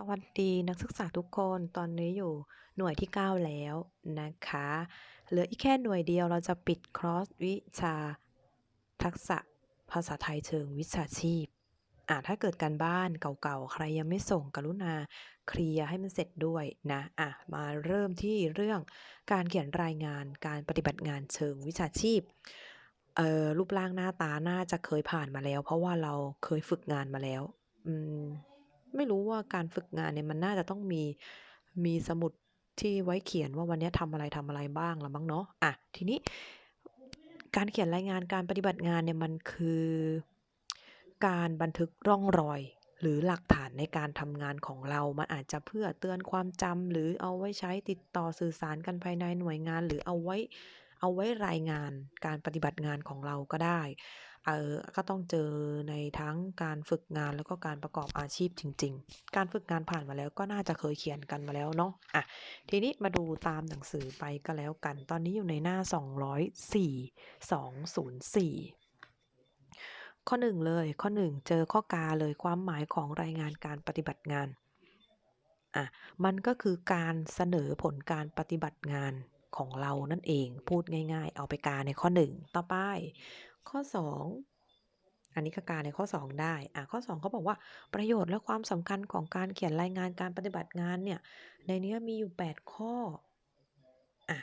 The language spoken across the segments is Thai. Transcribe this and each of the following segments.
สวัสดีนักศึกษาทุกคนตอนนี้อยู่หน่วยที่ 9 แล้วนะคะ เหลืออีกแค่หน่วยเดียวเราจะปิดคอร์สวิชา ทักษะภาษาไทยเชิงวิชาชีพอ่าถ้าเกิดการบ้านเก่าๆ ใครยังไม่ส่งกรุณาเคลียร์ให้มันเสร็จด้วยนะอะมาเริ่มที่เรื่องการเขียนรายงานการปฏิบัติงานเชิงวิชาชีพเอ่อรูปร่างหน้าตาน่าจะเคยผ่านมาแล้ว เพราะว่าเราเคยฝึกงานมาแล้ว อืม ไม่รู้ว่าการฝึกงานเนี่ยมันน่าจะต้องมีมีสมุดที่ไว้เขียนว่าวันนี้ทำอะไรทำอะไรบ้างละมั้งเนาะอะทีนี้การเขียนรายงานการปฏิบัติงานเนี่ยมันคือ การบันทึกร่องรอย หรือหลักฐานในการทำงานของเรา มันอาจจะเพื่อเตือนความจำหรือเอาไว้ใช้ติดต่อสื่อสารกันภายในหน่วยงาน หรือเอาไว้เอาไว้รายงานการปฏิบัติงานของเราก็ได้ เออก็ต้องเจอในทั้งการฝึกงานแล้วก็การประกอบอาชีพจริง ๆ การฝึกงานผ่านมาแล้วก็น่าจะเคยเขียนกันมาแล้วเนาะอะทีนี้มาดูตามหนังสือไปก็แล้วกัน ตอนนี้อยู่ในหน้า 204 204ข้อ1เลยข้อ 1 เจอข้อกาเลยความหมายของรายงานการปฏิบัติงานอะมันก็คือการเสนอผลการปฏิบัติงานของเรานั่นเองพูดง่าย ๆ เอาไปกาในข้อ 1 ต่อไป ข้อ 2 อันนี้ก็การในข้อ 2 ได้อะข้อ2เขาบอกว่าประโยชน์และความสำคัญของการเขียนรายงานการปฏิบัติงานเนี่ยในเนี้ยมีอยู่ 8 ข้ออะ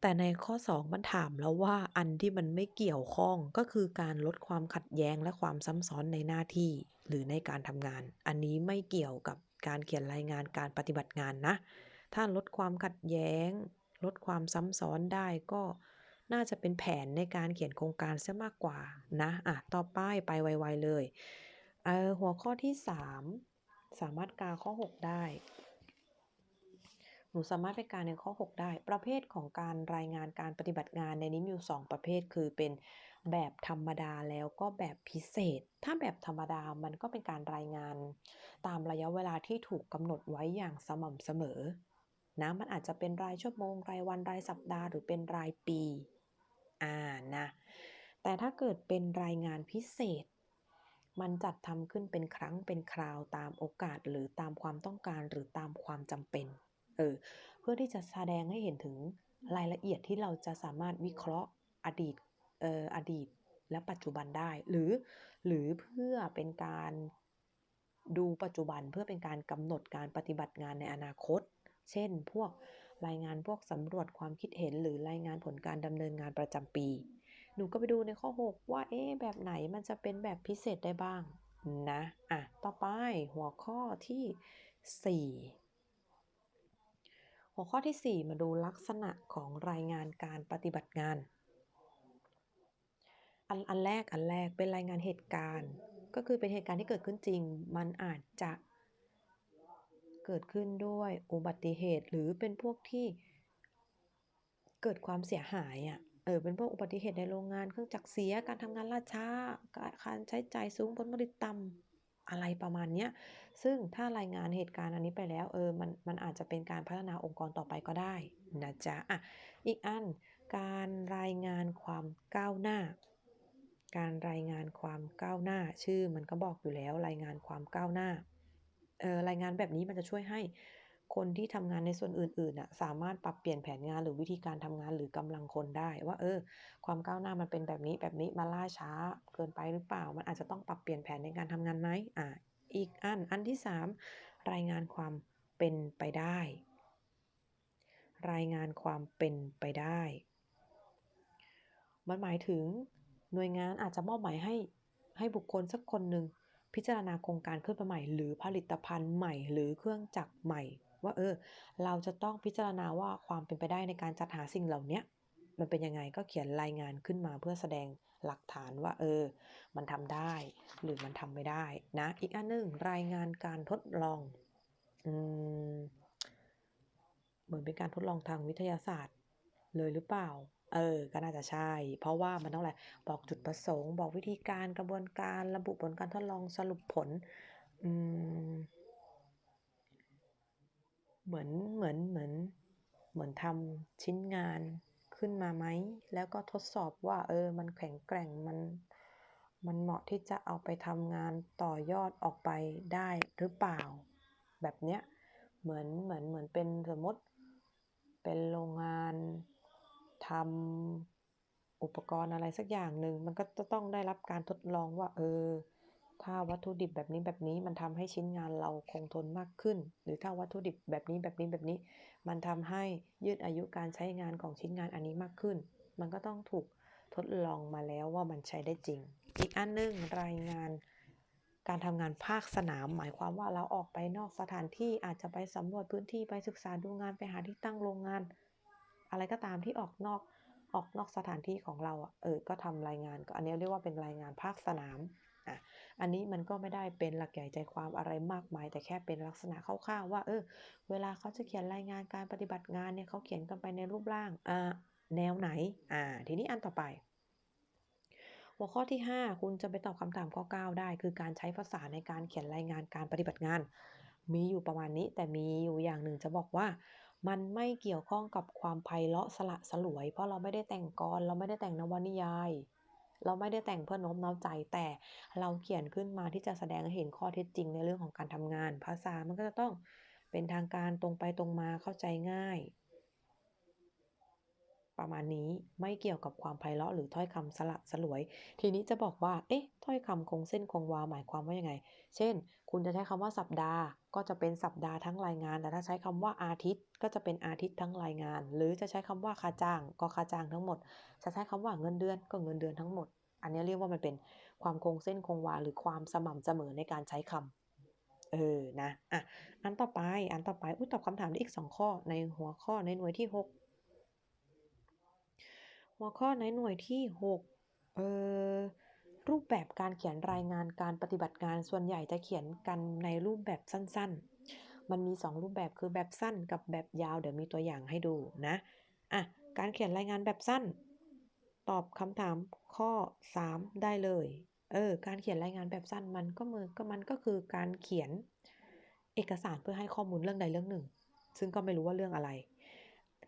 แต่ในข้อ 2 มันถามแล้วว่าอันที่มันไม่เกี่ยวข้องก็คือการลดความขัดแย้งและความซ้ำซ้อนในหน้าที่หรือในการทำงาน อันนี้ไม่เกี่ยวกับการเขียนรายงานการปฏิบัติงานนะ ถ้าลดความขัดแย้ง ลดความซ้ำซ้อนได้ก็ น่าจะเป็นแผนในการเขียนโครงการเสียมากกว่านะอะต่อไปไปไวๆเลยเออหัวข้อที่ 3 สามารถกาข้อ 6 ได้ หนูสามารถไปกาในข้อ 6 ได้ ประเภทของการรายงานการปฏิบัติงานในนี้มีอยู่ 2 ประเภทคือเป็นแบบธรรมดาแล้วก็แบบพิเศษ ถ้าแบบธรรมดามันก็เป็นการรายงานตามระยะเวลาที่ถูกกำหนดไว้อย่างสม่ำเสมอนะมันอาจจะเป็นรายชั่วโมง รายวันรายสัปดาห์หรือเป็นรายปี อ่านะ แต่ถ้าเกิดเป็นรายงานพิเศษ มันจัดทำขึ้นเป็นครั้งเป็นคราวตามโอกาสหรือตามความต้องการหรือตามความจำเป็น เออ เพื่อที่จะแสดงให้เห็นถึงรายละเอียดที่เราจะสามารถวิเคราะห์อดีต เอ่ออดีตและปัจจุบันได้ หรือ หรือเพื่อเป็นการดูปัจจุบันเพื่อเป็นการกำหนดการปฏิบัติงานในอนาคต เช่น พวก รายงานพวกสำรวจความคิดเห็นหรือรายงานผลการดำเนินงานประจำปี หนูก็ไปดูในข้อ 6 ว่าเอ๊แบบไหนมันจะเป็นแบบพิเศษได้บ้างนะอะต่อไปหัวข้อที่ 4 หัวข้อที่ 4 มาดูลักษณะของรายงานการปฏิบัติงาน อันอันแรกอันแรกเป็นรายงานเหตุการณ์ ก็คือเป็นเหตุการณ์ที่เกิดขึ้นจริง มันอาจจะ เกิดขึ้นด้วยอุบัติเหตุหรือเป็นพวกที่เกิดความเสียหายอะเออเป็นพวกอุบัติเหตุในโรงงานเครื่องจักรเสียการทำงานล่าช้าการใช้จ่ายสูงผลผลิตต่ำอะไรประมาณเนี้ยซึ่งถ้ารายงานเหตุการณ์อันนี้ไปแล้วเออมันมันอาจจะเป็นการพัฒนาองค์กรต่อไปก็ได้นะจ๊ะอะอีกอันการรายงานความก้าวหน้า การรายงานความก้าวหน้า ชื่อมันก็บอกอยู่แล้วรายงานความก้าวหน้า รายงานแบบนี้มันจะช่วยให้คนที่ทำงานในส่วนอื่นๆน่ะสามารถปรับเปลี่ยนแผนงานหรือวิธีการทำงานหรือกำลังคนได้ ว่าเออ ความก้าวหน้ามันเป็นแบบนี้แบบนี้มันล่าช้าเกินไปหรือเปล่า มันอาจจะต้องปรับเปลี่ยนแผนในการทำงานไหมอ่าอีกอันอันที่ 3 รายงานความเป็นไปได้ รายงานความเป็นไปได้ มันหมายถึงหน่วยงานอาจจะมอบหมายให้ให้บุคคลสักคนหนึ่ง พิจารณาโครงการขึ้นมาใหม่ หรือผลิตภัณฑ์ใหม่ หรือเครื่องจักรใหม่ ว่าเออ เราจะต้องพิจารณาว่าความเป็นไปได้ในการจัดหาสิ่งเหล่านี้มันเป็นยังไงก็เขียนรายงานขึ้นมาเพื่อแสดงหลักฐานว่า เออ มันทำได้หรือมันทำไม่ได้นะ อีกอันหนึ่งรายงานการทดลองอืมเหมือนเป็นการทดลองทางวิทยาศาสตร์เลยหรือเปล่า เออ ก็น่าจะใช่ เพราะว่ามันต้องอะไร บอกจุดประสงค์ บอกวิธีการกระบวนการระบุผลการทดลองสรุปผล อืม เหมือนเหมือนเหมือน เหมือนทำชิ้นงานขึ้นมาไหม แล้วก็ทดสอบว่า เออ มันแข็งแกร่งมัน มันเหมาะที่จะเอาไปทำงานต่อยอดออกไปได้หรือเปล่า แบบเนี้ย เหมือนเหมือนเหมือนเป็นสมมติ เป็นโรงงาน ทำอุปกรณ์อะไรสักอย่างหนึ่งมันก็จะต้องได้รับการทดลองว่า เออ ถ้าวัตถุดิบแบบนี้แบบนี้มันทำให้ชิ้นงานเราคงทนมากขึ้น หรือถ้าวัตถุดิบแบบนี้แบบนี้แบบนี้ มันทำให้ยืดอายุการใช้งานของชิ้นงานอันนี้มากขึ้น มันก็ต้องถูกทดลองมาแล้วว่ามันใช้ได้จริง อีกอันหนึงรายงานการทำงานภาคสนาม หมายความว่าเราออกไปนอกสถานที่อาจจะไปสำรวจพื้นที่ไปศึกษาดูงานไปหาที่ตั้งโรงงาน อะไรก็ตามที่ออกนอกออกนอกสถานที่ของเราเออก็ทำรายงานก็อันนี้เรียกว่าเป็นรายงานภาคสนามอะอันนี้มันก็ไม่ได้เป็นหลักใหญ่ใจความอะไรมากมาย แต่แค่เป็นลักษณะคร่าวๆว่าเออเวลาเขาจะเขียนรายงานการปฏิบัติงานเนี่ยเขาเขียนกันไปในรูปร่างอ่าแนวไหนอ่าทีนี้อันต่อไป หัวข้อที่ 5 คุณจะไปตอบคำถามข้อ 9 ได้ คือการใช้ภาษาในการเขียนรายงานการปฏิบัติงาน มีอยู่ประมาณนี้แต่มีอยู่อย่างหนึ่งจะบอกว่า มันไม่เกี่ยวข้องกับความไพเราะสละสลวย เพราะเราไม่ได้แต่งกรเราไม่ได้แต่งนวนิยาย เราไม่ได้แต่งเพื่อโน้มน้าวใจ แต่เราเขียนขึ้นมาที่จะแสดงให้เห็นข้อเท็จจริงในเรื่องของการทำงาน ภาษามันก็จะต้องเป็นทางการตรงไปตรงมาเข้าใจง่าย ประมาณนี้ไม่เกี่ยวกับความไพเราะหรือถ้อยคำสละสลวย ทีนี้จะบอกว่า เอ๊ะ ถ้อยคำคงเส้นคงวาหมายความว่ายังไง เช่น คุณจะใช้คำว่าสัปดาห์ ก็จะเป็นสัปดาห์ทั้งรายงาน แต่ถ้าใช้คำว่าอาทิตย์ ก็จะเป็นอาทิตย์ทั้งรายงาน หรือจะใช้คำว่าค่าจ้าง ก็ค่าจ้างทั้งหมด จะใช้คำว่าเงินเดือนก็เงินเดือนทั้งหมด อันนี้เรียกว่ามันเป็นความคงเส้นคงวาหรือความสม่ำเสมอในการใช้คำเออ นะ อะ อันต่อไป อันต่อไป อุ้ยตอบคำถามได้อีก 2 ข้อ ในหัวข้อในหน่วยที่ 6 หัวข้อในหน่วยที่ 6 เอ่อ รูปแบบการเขียนรายงานการปฏิบัติงานส่วนใหญ่จะเขียนกันในรูปแบบสั้นๆ มันมี 2 รูปแบบคือแบบสั้นกับแบบยาว เดี๋ยวมีตัวอย่างให้ดูนะ อะ การเขียนรายงานแบบสั้น ตอบคำถามข้อ 3 ได้เลย เออ การเขียนรายงานแบบสั้นมันก็มือก็มันก็คือการเขียนเอกสารเพื่อให้ข้อมูลเรื่องใดเรื่องหนึ่ง ซึ่งก็ไม่รู้ว่าเรื่องอะไร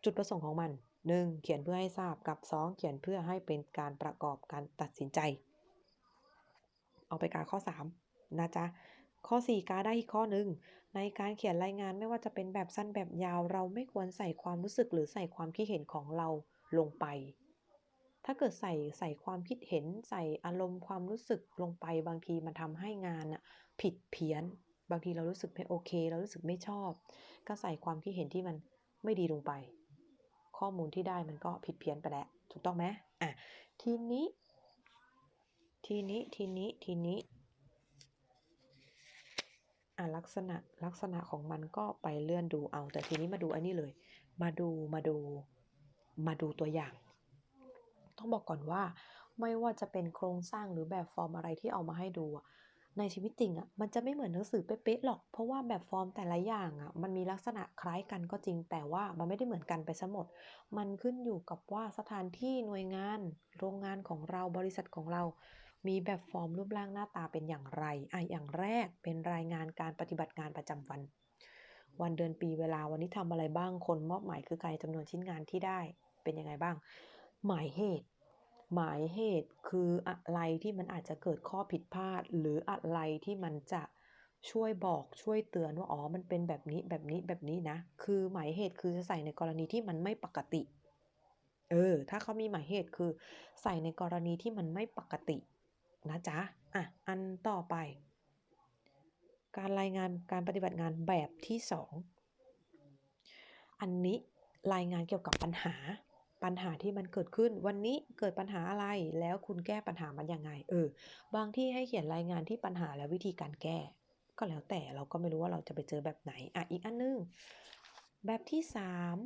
จุดประสงค์ของมัน 1. เขียนเพื่อให้ทราบกับ 2. เขียนเพื่อให้เป็นการประกอบการตัดสินใจ เอาไปกาข้อ 3 นะจ๊ะ ข้อ 4 กาได้อีกข้อหนึ่งในการเขียนรายงานไม่ว่าจะเป็นแบบสั้นแบบยาว เราไม่ควรใส่ความรู้สึกหรือใส่ความคิดเห็นของเราลงไป ถ้าเกิดใส่ใส่ความคิดเห็นใส่อารมณ์ความรู้สึกลงไป บางทีมันทำให้งานอะผิดเพี้ยน บางทีเรารู้สึกไม่โอเค เรารู้สึกไม่ชอบ ก็ใส่ความคิดเห็นที่มันไม่ดีลงไป ข้อมูลที่ได้มันก็ผิดเพี้ยนไปแล้ว ถูกต้องไหมอะ ทีนี้ ทีนี้ ทีนี้ ทีนี้ อะลักษณะ ลักษณะของมันก็ไปเลื่อนดูเอา แต่ทีนี้มาดูอันนี้เลย มาดู มาดู มาดูตัวอย่าง ต้องบอกก่อนว่า ไม่ว่าจะเป็นโครงสร้างหรือแบบฟอร์มอะไรที่เอามาให้ดูอะ ในชีวิตจริงอะมันจะไม่เหมือนหนังสือเป๊ะๆหรอก เพราะว่าแบบฟอร์มแต่ละอย่างอะมันมีลักษณะคล้ายกันก็จริง แต่ว่ามันไม่ได้เหมือนกันไปซะหมด มันขึ้นอยู่กับว่าสถานที่หน่วยงาน โรงงานของเราบริษัทของเรา มีแบบฟอร์มรูปร่างหน้าตาเป็นอย่างไรอะอย่างแรกเป็นรายงานการปฏิบัติงานประจำวัน วันเดือนปีเวลาวันนี้ทำอะไรบ้างคนมอบหมายคือใครจำนวนชิ้นงานที่ได้เป็นยังไงบ้าง หมายเหตุ หมายเหตุคืออะไรที่มันอาจจะเกิดข้อผิดพลาด หรืออะไรที่มันจะช่วยบอกช่วยเตือนว่าอ๋อมันเป็นแบบนี้แบบนี้แบบนี้นะ คือหมายเหตุคือจะใส่ในกรณีที่มันไม่ปกติ เออ ถ้าเขามีหมายเหตุคือ ใส่ในกรณีที่มันไม่ปกติ นะจ๊ะอะอันต่อไป การรายงานการปฏิบัติงานแบบที่2อันนี้รายงานเกี่ยวกับปัญหา ปัญหาที่มันเกิดขึ้น วันนี้เกิดปัญหาอะไรแล้วคุณแก้ปัญหามันยังไง เออ บางที่ให้เขียนรายงานที่ปัญหาและวิธีการแก้ ก็แล้วแต่เราก็ไม่รู้ว่าเราจะไปเจอแบบไหนอะอีกอันนึงแบบที่ 3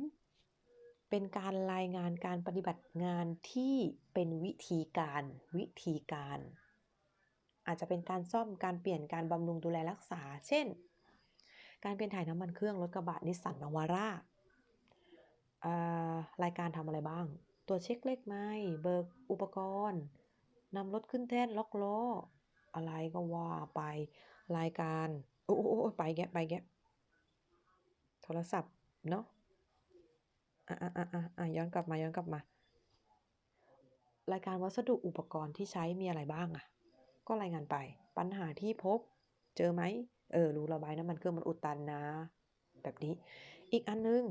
เป็นการรายงานการปฏิบัติงานที่เป็นวิธีการวิธีการ อาจจะเป็นการซ่อมการเปลี่ยนการบำรุงดูแลรักษา เช่น การเปลี่ยนถ่ายน้ำมันเครื่องรถกระบะนิสสันนาวาร่า รายการทำอะไรบ้างตรวเช็คเลขไม้เบิกอุปกรณ์นำรถขึ้นแท่นล็อกล้อ อะไรก็ว่าไปรายการ โอ้โอ้ไปแกไปแกโทรศัพท์เนาะอะอะอะอะอะย้อนกลับมาย้อนกลับมา รายการวัสดุอุปกรณ์ที่ใช้มีอะไรบ้างอะก็รายงานไปปัญหาที่พบ เจอไหมเออรูระบายน้ำมันเครื่องมันอุดตันนะ แบบนี้ อีกอันหนึ่ง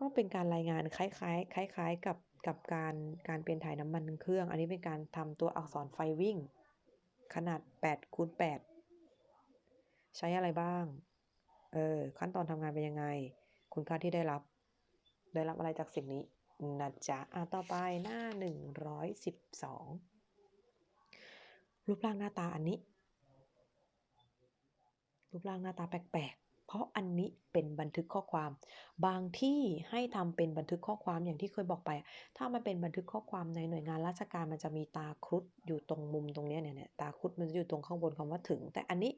ก็เป็นการรายงานคล้ายๆ คล้ายๆ กับกับการการเปลี่ยนถ่ายน้ำมันเครื่อง อันนี้เป็นการทำตัวอักษรไฟวิ่ง ขนาด8คูณ8ใช้อะไรบ้าง เออ ขั้นตอนทำงานเป็นยังไง คุณค่าที่ได้รับ ได้รับอะไรจากสิ่งนี้นะจ๊ะอะต่อไปหน้า 112 รูปร่างหน้าตาอันนี้ รูปร่างหน้าตาแปลกๆ เพราะอันนี้เป็นบันทึกข้อความ บางที่ให้ทำเป็นบันทึกข้อความอย่างที่เคยบอกไป ถ้ามันเป็นบันทึกข้อความในหน่วยงานราชการมันจะมีตาครุฑอยู่ตรงมุมตรงเนี้ยเนี่ยตาครุฑมันจะอยู่ตรงข้างบนคำว่าถึง แต่อันนี้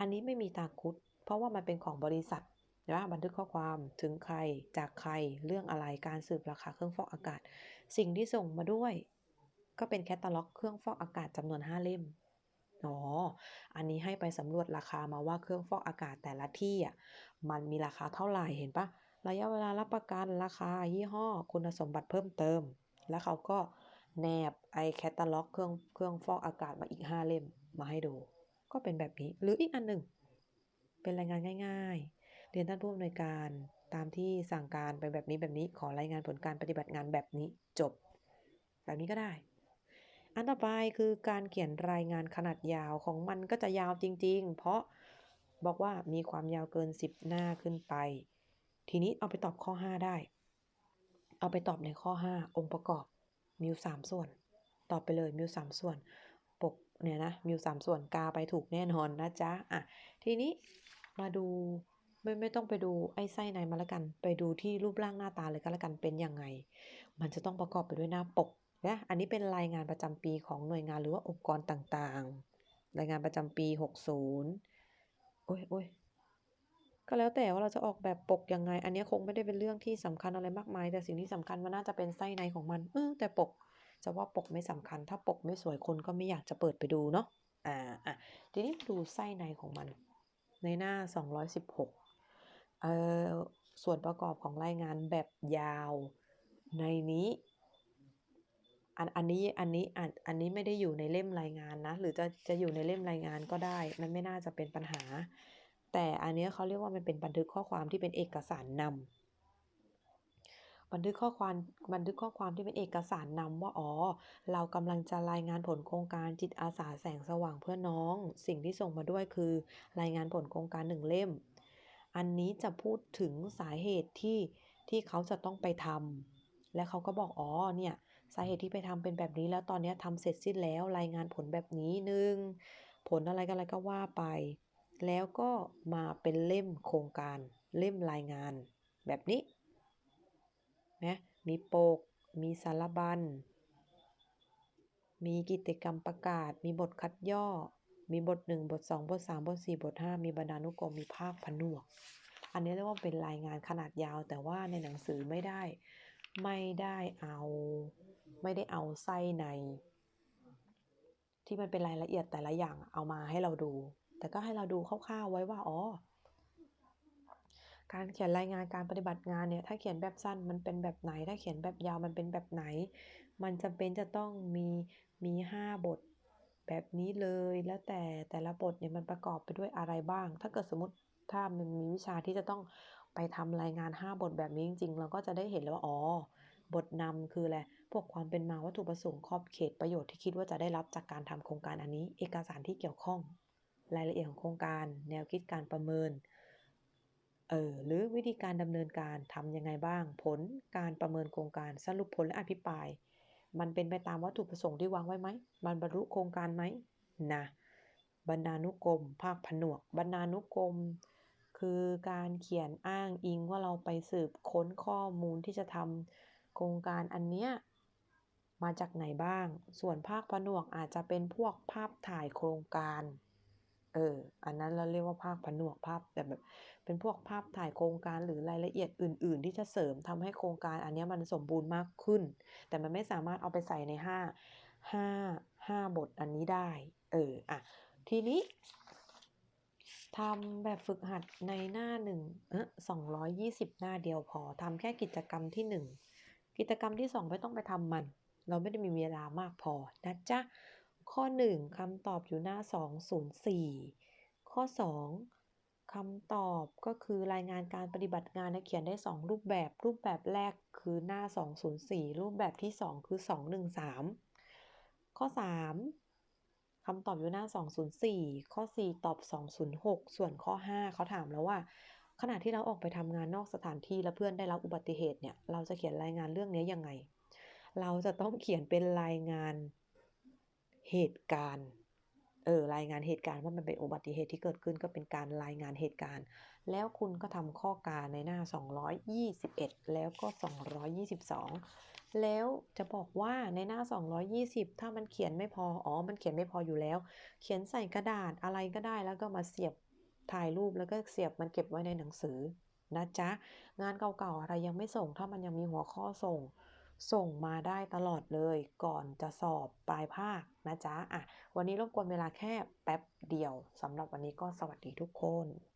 อันนี้ไม่มีตาครุฑเพราะว่ามันเป็นของบริษัทนะบันทึกข้อความถึงใครจากใครเรื่องอะไรการสืบราคาเครื่องฟอกอากาศ สิ่งที่ส่งมาด้วย ก็เป็นแคตตาล็อกเครื่องฟอกอากาศจำนวน 5 เล่ม อ๋อ อันนี้ให้ไปสำรวจราคามาว่าเครื่องฟอกอากาศแต่ละที่อะมันมีราคาเท่าไหร่เห็นปะระยะเวลารับประกันราคายี่ห้อ คุณสมบัติเพิ่มเติม แล้วเขาก็แนบไอแคตตาล็อกเครื่องเครื่องฟอกอากาศมาอีก 5 เล่มมาให้ดู ก็เป็นแบบนี้หรืออีกอันหนึ่ง เป็นรายงานง่าย ๆ เรียนท่านผู้อำนวยการตามที่สั่งการไปแบบนี้แบบนี้ขอรายงานผลการปฏิบัติงานแบบนี้จบ แบบนี้ก็ได้ อันต่อไปคือการเขียนรายงานขนาดยาวของมันก็จะยาวจริง ๆ เพราะบอกว่ามีความยาวเกิน 10 หน้าขึ้นไป ทีนี้เอาไปตอบข้อ 5 ได้ เอาไปตอบในข้อ 5 องค์ประกอบมีอยู่3ส่วน ตอบไปเลยมีอยู่3ส่วน ปกเนี่ยนะมีอยู่3ส่วนกาไปถูกแน่นอนนะจ๊ะอะทีนี้มาดูไม่ไม่ต้องไปดูไอ้ไส้ในมาล้วกัน ไปดูที่รูปร่างหน้าตาเลยก็แล้วกันเป็นยังไง มันจะต้องประกอบไปด้วยหน้าปก นะอันนี้เป็นรายงานประจำปีของหน่วยงานหรือว่าองค์กรต่างๆ รายงานประจำปี 60 โอ้ยโอ้ยก็แล้วแต่ว่าเราจะออกแบบปกยังไง อันนี้คงไม่ได้เป็นเรื่องที่สำคัญอะไรมากมาย แต่สิ่งที่สำคัญมันน่าจะเป็นไส้ในของมัน เออแต่ปกจะว่าปกไม่สำคัญ ถ้าปกไม่สวยคนก็ไม่อยากจะเปิดไปดูเนาะ อ่าอะทีนี้ดูไส้ในของมัน ในหน้า 216เอ่อส่วนประกอบของรายงานแบบยาว ในนี้ อันอันนี้อันนี้อันอันนี้ไม่ได้อยู่ในเล่มรายงานนะ หรือจะจะอยู่ในเล่มรายงานก็ได้ มันไม่น่าจะเป็นปัญหา แต่อันนี้เขาเรียกว่ามันเป็นบันทึกข้อความที่เป็นเอกสารนำบันทึกข้อความบันทึกข้อความที่เป็นเอกสารนำว่าอ๋อเรากำลังจะรายงานผลโครงการจิตอาสาแสงสว่างเพื่อน้อง สิ่งที่ส่งมาด้วยคือ รายงานผลโครงการ1เล่ม อันนี้จะพูดถึงสาเหตุที่ที่เขาจะต้องไปทำและเขาก็บอกอ๋อเนี่ย สาเหตุที่ไปทำเป็นแบบนี้แล้วตอนนี้ทำเสร็จสิ้นแล้วรายงานผลแบบนี้หนึ่งผลอะไรกันอะไรก็ว่าไป แล้วก็มาเป็นเล่มโครงการเล่มรายงานแบบนี้นะมีโปก มีสารบัญ มีกิจกรรมประกาศ มีบทคัดย่อ มีบท 1 บท 2 บท 3 บท 4 บท 5 มีบรรณานุกรม มีภาคผนวก อันนี้เรียกว่าเป็นรายงานขนาดยาวแต่ว่าในหนังสือไม่ได้ ไม่ได้เอา ไม่ได้เอาไส้ใน ที่มันเป็นรายละเอียดแต่ละอย่างเอามาให้เราดู แต่ก็ให้เราดูคร่าวๆไว้ว่าอ๋อการเขียนรายงานการปฏิบัติงานเนี่ยถ้าเขียนแบบสั้นมันเป็นแบบไหน ถ้าเขียนแบบยาวมันเป็นแบบไหน มันจำเป็นจะต้องมีมี5บทแบบนี้เลยแล้วแต่แต่ละบทเนี่ยมันประกอบไปด้วยอะไรบ้าง ถ้าเกิดสมมติถ้ามันมีวิชาที่จะต้อง ไปทำรายงาน 5 บทแบบนี้จริงๆ เราก็จะได้เห็นเลยว่าอ๋อบทนำคืออะไร พวกความเป็นมาวัตถุประสงค์ขอบเขตประโยชน์ที่คิดว่าจะได้รับจากการทำโครงการอันนี้ เอกสารที่เกี่ยวข้อง รายละเอียดของโครงการ แนวคิดการประเมิน เออหรือวิธีการดำเนินการทำยังไงบ้าง ผลการประเมินโครงการ สรุปผลและอภิปราย มันเป็นไปตามวัตถุประสงค์ที่วางไว้ไหมมันบรรลุโครงการไหมนะบรรณานุกรม ภาคผนวก บรรณานุกรม คือการเขียนอ้างอิงว่าเราไปสืบค้นข้อมูลที่จะทำโครงการอันเนี้ยมาจากไหนบ้าง ส่วนภาคผนวกอาจจะเป็นพวกภาพถ่ายโครงการ เออ อันนั้นเราเรียกว่าภาคผนวกภาพแบบแบบ เป็นพวกภาพถ่ายโครงการหรือรายละเอียดอื่น ๆ ที่จะเสริมทำให้โครงการอันเนี้ยมันสมบูรณ์มากขึ้น แต่มันไม่สามารถเอาไปใส่ใน 5 5 5 บทอันนี้ได้ เออ อะ ทีนี้ ทำแบบฝึกหัดในหน้าหนึ่งเออ220หน้าเดียวพอทำแค่กิจกรรมที่1กิจกรรมที่2ไม่ต้องไปทำมัน เราไม่ได้มีเวลามากพอนะจ๊ะ ข้อ1คำตอบอยู่หน้า204ข้อ2คำตอบก็คือรายงานการปฏิบัติงานนะเขียนได้ 2 รูปแบบ รูปแบบแรกคือหน้า 204 รูปแบบที่ 2 คือ 213 ข้อ 3 คำตอบอยู่หน้า 204 ข้อ 4 ตอบ 206 ส่วนข้อ 5 เขาถามแล้วว่า ขณะที่เราออกไปทำงานนอกสถานที่แล้วเพื่อนได้รับอุบัติเหตุเนี่ย เราจะเขียนรายงานเรื่องนี้ยังไง เราจะต้องเขียนเป็นรายงานเหตุการณ์ เออรายงานเหตุการณ์ว่ามันเป็นอุบัติเหตุที่เกิดขึ้นก็เป็นการรายงานเหตุการณ์ แล้วคุณก็ทำข้อการในหน้า 221 แล้วก็ 222 แล้วจะบอกว่าในหน้า 220 ถ้ามันเขียนไม่พอ อ๋อ มันเขียนไม่พออยู่แล้ว เขียนใส่กระดาษอะไรก็ได้แล้วก็มาเสียบถ่ายรูปแล้วก็เสียบมันเก็บไว้ในหนังสือนะจ๊ะ งานเก่าๆอะไรยังไม่ส่งถ้ามันยังมีหัวข้อส่ง ส่งมาได้ตลอดเลยก่อนจะสอบปลายภาคนะจ๊ะอะวันนี้รบกวนเวลาแค่แป๊บเดียวสำหรับวันนี้ก็สวัสดีทุกคน